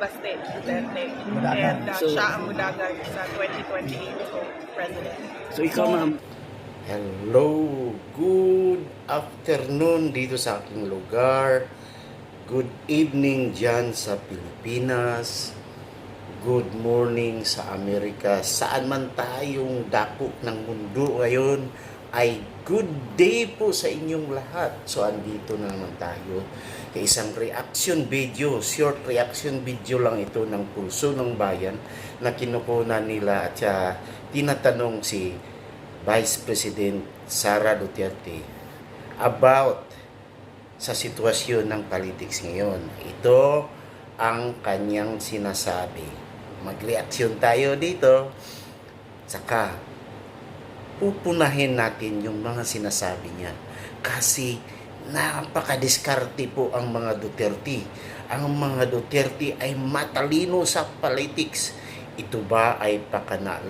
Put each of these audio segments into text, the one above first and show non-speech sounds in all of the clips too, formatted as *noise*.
Baste Duterte. And uh, So- siya ang mudagan sa 2028 so president. So ikaw ma'am, Hello, good afternoon dito sa aking lugar. Good evening dyan sa Pilipinas. Good morning sa Amerika. Saan man tayong dako ng mundo ngayon ay good day po sa inyong lahat. So andito na naman tayo sa isang reaction video, short reaction video lang ito ng Pulso ng Bayan na kinukunan nila at siya tinatanong si Vice President Sara Duterte about sa sitwasyon ng politics ngayon. Ito ang kanyang sinasabi. Mag-reaksyon tayo dito. Saka, pupunahin natin yung mga sinasabi niya. Kasi, napakadiskarte po ang mga Duterte. Ang mga Duterte ay matalino sa politics. Ito ba ay pakana?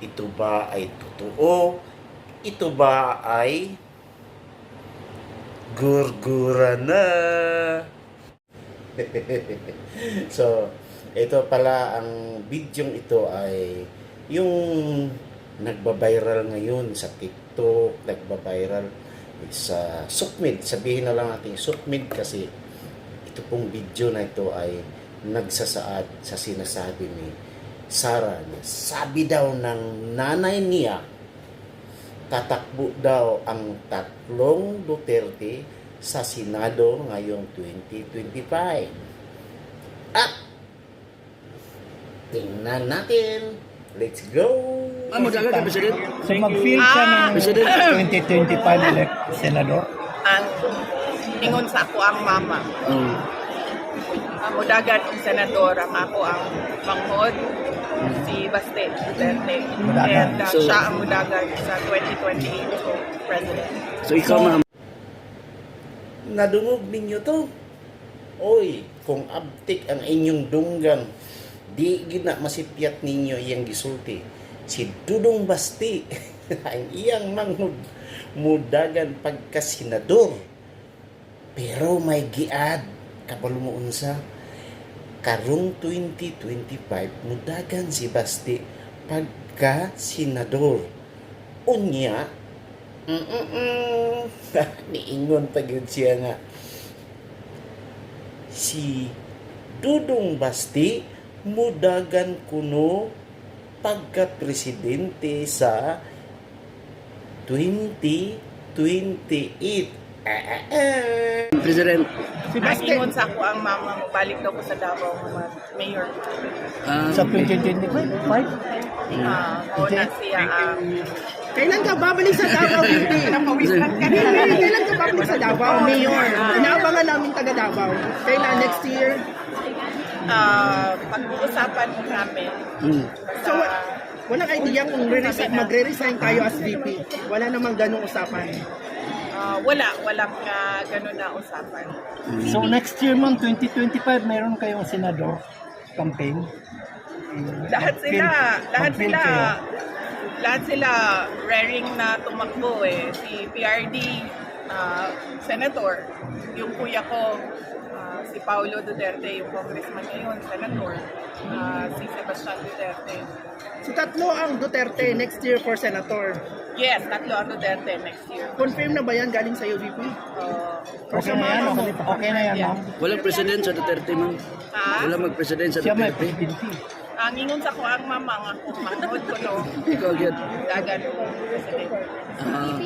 Ito ba ay totoo? Ito ba ay gurgura na? *laughs* so, ito pala ang bidyong ito ay yung nagbabiral ngayon sa TikTok, nagbabiral sa Sukmid. Sabihin na lang natin Sukmid kasi ito pong video na ito ay nagsasaad sa sinasabi ni Sara na sabi daw ng nanay niya tatakbo daw ang tatlong Duterte sa Senado ngayong 2025. At tingnan natin. Let's go! ma'am magkakaroon ka President? So mag-field ka ng President. 2025 elect senador. Ang ingon sa ako ang mama. Um, Ang mudagan ang senador, ang ako ang manghod, si Baste Duterte. Mudagan. And uh, So- siya ang mudagan sa 2028 so president. so ikaw ma'am, Nadungog ninyo to. Oy, kung abtik ang inyong dunggan, di gina masipyat ninyo iyang gisulti. Si Dudong Basti, *laughs* ang iyang manghud, mudagan pagkasenador. Pero may giad, kabalo mo karong 2025, mudagan si Basti pagka-senador. Unya, Mm-mm. *laughs* Niingon pa gyud siya nga. Si Dudong Basti mudagan kuno pagka-presidente sa 2028. Ah, ah, ah. President, Si Baste ingon sa ako ang mama mo, balik daw ko sa Davao, mga mayor. um, sa 2025. Ah, o na siya ang Kailan ka babalik sa Davao, Beauty? napawisan ka na. Kailan ka babalik sa Davao, Mayor? Inaabangan namin taga Davao. Kailan next year? Ah, pag-uusapan namin mm, So, walang idea kung re-resign, magre-resign tayo as VP. Wala namang ganong usapan. Ah, wala, walang uh, ganun na usapan. So next year ma'am, 2025, mayroon kayong senador campaign. Lahat sila, lahat mag-field sila, kayo. lahat sila raring na tumakbo eh. Si PRD, ah, senator, yung kuya ko, ah, si Paulo Duterte, yung congressman ngayon, senator, Ah, si Sebastian Duterte. So, tatlo ang Duterte next year for senator. Yes, tatlo ang Duterte next year. Confirm na ba yan galing sa'yo, VP? Ah, Or Okay sa na yan, okay, okay na yan ma'am. walang president sa Duterte ma'am. ah, Wala mag-president sa Siya may Duterte. presidency. ang ingon sa ko ang mama nga kung manood ko no, Ikaw gyud. dagan ko president. Ah,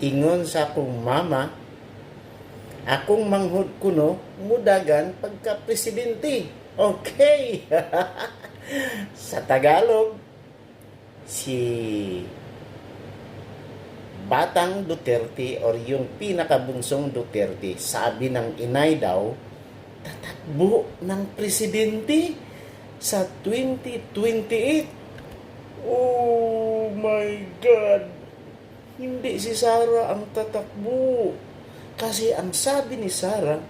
Ingon sa akong mama, akong manghod kuno, mudagan pagka-presidente. Okay. *laughs* sa Tagalog, si Batang Duterte or yung pinakabunsong Duterte, sabi ng inay daw, tatakbo ng presidente sa 2028. Oh my God! Hindi si Sarah ang tatakbo. Kasi ang sabi ni Sarah,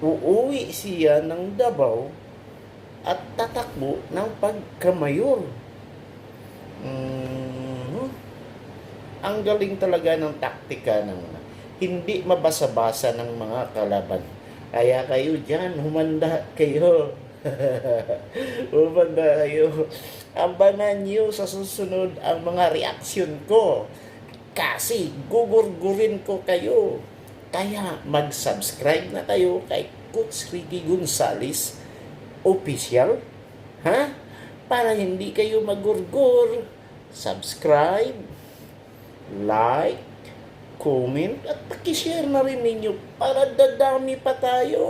uuwi siya ng Davao at tatakbo ng pagkamayor. Mhm. Ang galing talaga ng taktika ng hindi mabasa-basa ng mga kalaban. Kaya kayo dyan, humanda kayo. *laughs* humanda kayo. Ambanan nyo sa susunod ang mga reaksyon ko. Kasi gugurgurin ko kayo. Kaya mag-subscribe na kayo kay Coach Ricky Gonzales Official. Ha? Para hindi kayo magurgur. Subscribe, like, comment, at pakishare na rin ninyo para dadami pa tayo.